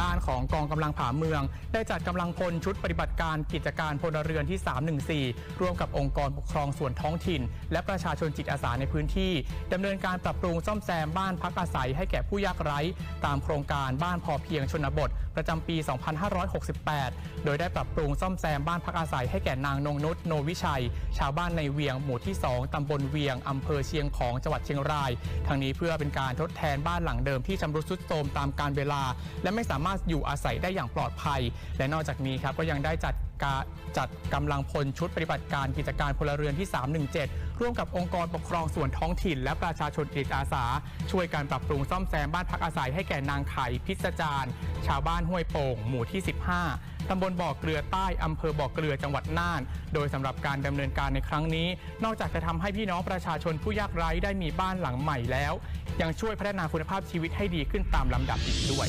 ด้านของกองกำลังผาเมือง ได้จัดกำลังพลชุดปฏิบัติการกิจการพลเรือนที่ 314 ร่วมกับองค์กรปกครองส่วนท้องถิ่น และประชาชนจิตอาสาในพื้นที่ดำเนินการปรับปรุงซ่อมแซมบ้านพักอาศัยให้แก่ผู้ยากไร้ ตามโครงการบ้านพอเพียงชนบท ประจำปี 2568 โดยได้ปรับปรุงซ่อมแซมบ้านพักอาศัยให้แก่นางนงนุชโนวิชัย ชาวบ้านในเวียงหมู่ที่ 2ตำบลเวียงอำเภอเชียงของจังหวัดเชียงราย ทั้งนี้เพื่อเป็นการทดแทนบ้านหลังเดิมที่ชำรุดทรุดโทรมตามการเวลา และไม่สามารถอยู่อาศัยได้อย่างปลอดภัย และนอกจากนี้ครับก็ยังได้จัดการจัดกำลังพลชุดปฏิบัติการกิจการพลเรือนที่ 317 ร่วมกับองค์กรปกครองส่วนท้องถิ่น และประชาชนจิตอาสา ช่วยการปรับปรุงซ่อมแซมบ้านพักอาศัยให้แก่นางไข่พิษจารชาวบ้านห้วยโป่ง หมู่ที่ 15 ตำบลบ่อเกลือใต้อำเภอบ่อเกลือจังหวัดน่าน โดยสำหรับการดำเนินการในครั้งนี้ นอกจากจะทำให้พี่น้องประชาชนผู้ยากไร้ได้มีบ้านหลังใหม่แล้ว ยังช่วยพัฒนาคุณภาพชีวิตให้ดีขึ้นตามลำดับอีกด้วย